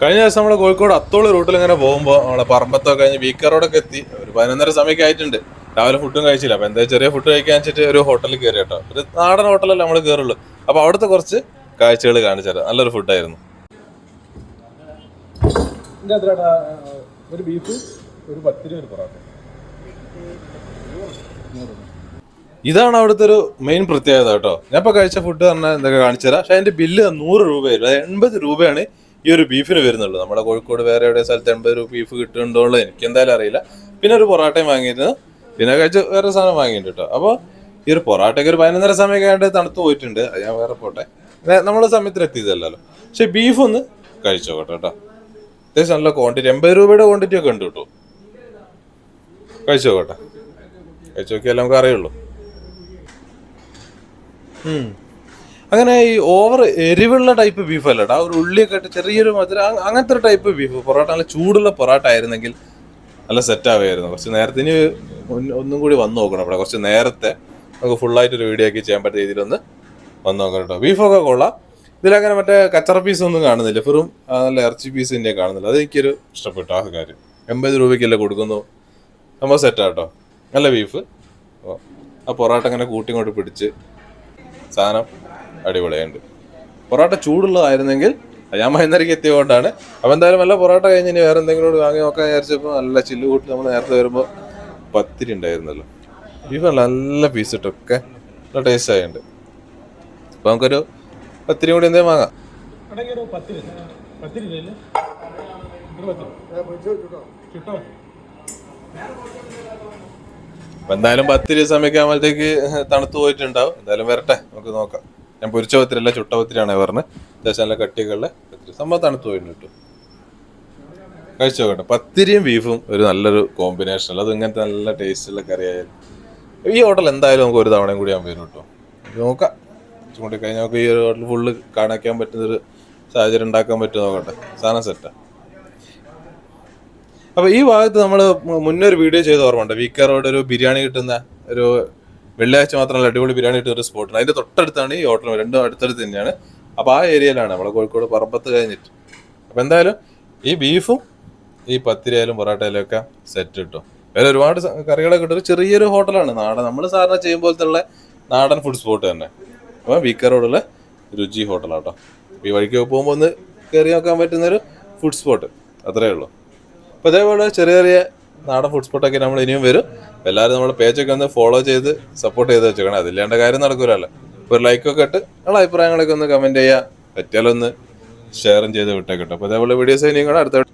കഴിഞ്ഞ ദിവസം നമ്മൾ കോഴിക്കോട് അത്തോളി റൂട്ടിൽ ഇങ്ങനെ പോകുമ്പോൾ നമ്മളെ പറമ്പത്തൊക്കെ കഴിഞ്ഞ് വീക്കർ എത്തി. ഒരു പതിനൊന്നര സമയമൊക്കെ ആയിട്ടുണ്ട്. രാവിലെ ഫുഡും കഴിച്ചില്ല. അപ്പൊ എന്താ ചെറിയ ഫുഡ് കഴിക്കാൻ വെച്ചിട്ട് ഒരു ഹോട്ടലിൽ കയറി കേട്ടോ. ഒരു നാടൻ ഹോട്ടലല്ലേ നമ്മൾ കയറുള്ളൂ അപ്പൊ അവിടുത്തെ കുറച്ച് കാഴ്ചകൾ കാണിച്ചു നല്ലൊരു ഫുഡായിരുന്നു ഒരു ബീഫ് ഒരു പത്തിരി ഒരു പൊറോട്ട. ഇതാണ് അവിടുത്തെ ഒരു മെയിൻ പ്രത്യേകത കേട്ടോ. ഞാൻ ഇപ്പൊ കഴിച്ച ഫുഡ് പറഞ്ഞാൽ എന്തൊക്കെ കാണിച്ചു തരാം. അതിന്റെ ബില്ല് നൂറ് അതായത് എൺപത് രൂപയാണ് ഈ ഒരു ബീഫിന് വരുന്നുള്ളൂ നമ്മുടെ കോഴിക്കോട് വേറെ എവിടെ സ്ഥലത്ത് എൺപത് രൂപ ബീഫ് കിട്ടുന്നുണ്ടോ എനിക്ക് എന്തായാലും അറിയില്ല. പിന്നെ ഒരു പൊറാട്ടയും വാങ്ങിയിരുന്നു. പിന്നെ കഴിച്ച് വേറെ സാധനം വാങ്ങിയിട്ടുണ്ട് കേട്ടോ. അപ്പോൾ ഈ ഒരു പൊറാട്ടയ്ക്ക് ഒരു പതിനൊന്നര സമയമൊക്കെ ആയിട്ട് തണുത്ത് പോയിട്ടുണ്ട്. അത് ഞാൻ വേറെ പോട്ടെ. നമ്മൾ സമയത്തിന് എത്തിയതല്ലല്ലോ പക്ഷെ ബീഫ് ഒന്ന് കഴിച്ചോ കേട്ടോ അത്യാവശ്യം നല്ല ക്വാണ്ടിറ്റി എൺപത് രൂപയുടെ ക്വാണ്ടിറ്റി ഒക്കെ ഉണ്ട് കേട്ടോ. കഴിച്ചോ കേട്ടോ. കഴിച്ചു നോക്കിയാൽ നമുക്ക് അറിയുള്ളൂ. അങ്ങനെ ഈ ഓവർ എരിവുള്ള ടൈപ്പ് ബീഫ് അല്ല ആ ഒരു ഉള്ളിയൊക്കെ ഇട്ട് ചെറിയൊരു മധുരം. അങ്ങനത്തെ ഒരു ടൈപ്പ് ബീഫ് പൊറോട്ട നല്ല ചൂടുള്ള പൊറോട്ട ആയിരുന്നെങ്കിൽ നല്ല സെറ്റ് ആവുമായിരുന്നു. കുറച്ച് നേരത്തെ ഇനി ഒന്നും കൂടി വന്നു നോക്കണം അവിടെ കുറച്ച് നേരത്തെ നമുക്ക് ഫുള്ളായിട്ട് ഒരു വീഡിയോ ഒക്കെ ചെയ്യാൻ പറ്റിയ രീതിയിലൊന്ന് വന്നു നോക്കണം കേട്ടോ. ബീഫൊക്കെ കൊള്ളാം. ഇതിലങ്ങനെ മറ്റേ കച്ചറ പീസ് ഒന്നും കാണുന്നില്ല. ആ നല്ല ഇറച്ചി പീസ് തന്നെ കാണുന്നില്ല. അത് എനിക്കൊരു ഇഷ്ടപ്പെട്ടു ആ കാര്യം. എൺപത് രൂപയ്ക്കല്ലേ കൊടുക്കുന്നു. നമ്മൾ സെറ്റാട്ടോ നല്ല ബീഫ് ആ പൊറോട്ട അങ്ങനെ കൂട്ടിങ്ങോട്ട് പിടിച്ച് സാധനം അടിപൊളിയുണ്ട് പൊറോട്ട ചൂടുള്ളതായിരുന്നെങ്കിൽ ഞാൻ വൈകുന്നേരക്ക് എത്തിയതുകൊണ്ടാണ്. അപ്പം എന്തായാലും നല്ല പൊറോട്ട കഴിഞ്ഞ് ഇനി വേറെ എന്തെങ്കിലും കൂടി വാങ്ങി നോക്കാൻ വിചാരിച്ചപ്പോൾ നല്ല ചില്ല് കൂട്ടി നമ്മൾ നേരത്തെ വരുമ്പോൾ പത്തിരി ഉണ്ടായിരുന്നല്ലോ. ബീഫ് നല്ല പീസ് ഇട്ടൊക്കെ നല്ല ടേസ്റ്റ് ആയിട്ടുണ്ട്. അപ്പോൾ നമുക്കൊരു പത്തിരി കൂടി എന്തേലും വാങ്ങാം. ചുട്ടോ? അപ്പം എന്തായാലും പത്തിരി സമയക്കാകുമ്പോഴത്തേക്ക് തണുത്തു പോയിട്ടുണ്ടാവും. എന്തായാലും വരട്ടെ നമുക്ക് നോക്കാം. ഞാൻ പൊരിച്ച പത്തിരി അല്ല ചുട്ട പത്തിരിയാണ് പറഞ്ഞത്. അത്യാവശ്യം നല്ല കട്ടിയൊക്കെയുള്ള പത്തിരി. സംഭവം തണുത്ത് പോയിട്ടുണ്ട് കേട്ടോ. കഴിച്ചു നോക്കട്ടെ. പത്തിരിയും ബീഫും ഒരു നല്ലൊരു കോമ്പിനേഷൻ അല്ല. അത് ഇങ്ങനത്തെ നല്ല ടേസ്റ്റുള്ള കറിയായാലും. ഈ ഹോട്ടൽ എന്തായാലും നമുക്ക് ഒരു തവണയും കൂടി ഞാൻ വരും കേട്ടോ. നോക്കാം. ചൂണ്ടി കഴിഞ്ഞാൽ നമുക്ക് ഈ ഒരു ഹോട്ടൽ ഫുള്ള് കാണാക്കാൻ പറ്റുന്നൊരു സാഹചര്യം ഉണ്ടാക്കാൻ പറ്റും നോക്കട്ടെ. സാധനം സെറ്റാ അപ്പൊ ഈ ഭാഗത്ത് നമ്മൾ മുന്നേ ഒരു വീഡിയോ ചെയ്ത് ഓർമ്മയുണ്ട്. വീക്ക റോഡ് ഒരു ബിരിയാണി കിട്ടുന്ന ഒരു വെള്ളിയാഴ്ച മാത്രമല്ല അടിപൊളി ബിരിയാണി കിട്ടുന്ന ഒരു സ്പോട്ടുണ്ട് അതിന്റെ തൊട്ടടുത്താണ് ഈ ഹോട്ടൽ രണ്ടും അടുത്തടുത്ത് തന്നെയാണ്. അപ്പൊ ആ ഏരിയയിലാണ് നമ്മളെ കോഴിക്കോട് പറമ്പത്ത് കഴിഞ്ഞിട്ട്. അപ്പൊ എന്തായാലും ഈ ബീഫും ഈ പത്തിരിയായാലും പൊറോട്ടയിലും ഒക്കെ സെറ്റ് കിട്ടും. വേറെ ഒരുപാട് കറികളൊക്കെ കിട്ടും. ഒരു ചെറിയൊരു ഹോട്ടലാണ് നാടൻ നമ്മൾ സാധാരണ ചെയ്യും പോലത്തെ നാടൻ ഫുഡ് സ്പോട്ട് തന്നെ. അപ്പൊ വീക്ക റോഡിലെ രുചി ഹോട്ടലാട്ടോ ഈ വഴിക്ക് പോകുമ്പോൾ ഒന്ന് കയറി നോക്കാൻ പറ്റുന്നൊരു ഫുഡ് സ്പോട്ട് അത്രേ ഉള്ളൂ. അപ്പോൾ അതേപോലെ ചെറിയ ചെറിയ നാടൻ ഫുഡ് സ്പോട്ടൊക്കെ നമ്മൾ ഇനിയും വരും. എല്ലാവരും നമ്മുടെ പേജൊക്കെ ഒന്ന് ഫോളോ ചെയ്ത് സപ്പോർട്ട് ചെയ്ത് വെച്ചേക്കണം. അതില്ലാണ്ട് കാര്യം നടക്കൂലല്ലോ. ഒരു ലൈക്കൊക്കെ ഇട്ട് നിങ്ങളുടെ അഭിപ്രായങ്ങളൊക്കെ ഒന്ന് കമന്റ് ചെയ്യുക പറ്റിയാലൊന്ന് ഷെയറും ചെയ്ത് വിട്ടേക്കട്ടെ അപ്പോൾ അതേപോലെ വീഡിയോസ് ഇനിയും കൂടെ അടുത്ത